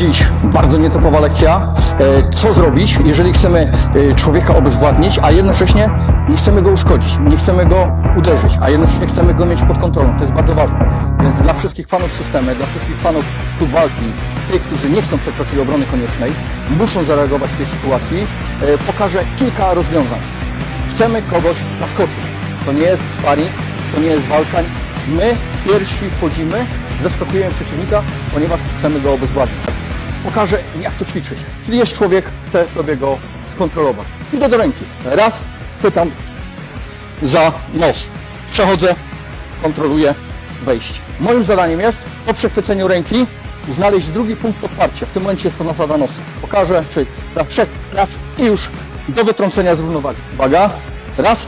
Dziś bardzo nietypowa lekcja. E, Co zrobić, jeżeli chcemy e, człowieka obezwładnić, a jednocześnie nie chcemy go uszkodzić, nie chcemy go uderzyć, a jednocześnie chcemy go mieć pod kontrolą. To jest bardzo ważne. Więc dla wszystkich fanów systemu, dla wszystkich fanów sztuk walki, tych, którzy nie chcą przekroczyć obrony koniecznej, muszą zareagować w tej sytuacji, e, pokażę kilka rozwiązań. Chcemy kogoś zaskoczyć. To nie jest sparring, to nie jest walka. My pierwsi wchodzimy, zaskakujemy przeciwnika, ponieważ chcemy go obezwładnić. Pokażę, jak to ćwiczyć. Czyli jest człowiek, chcę sobie go skontrolować. Idę do ręki. Raz, chwytam za nos. Przechodzę, kontroluję wejście. Moim zadaniem jest po przechwyceniu ręki znaleźć drugi punkt odparcia. W tym momencie jest to nasada nosa. Pokażę, czy raz, przed, raz i już do wytrącenia z równowagi. Uwaga, raz,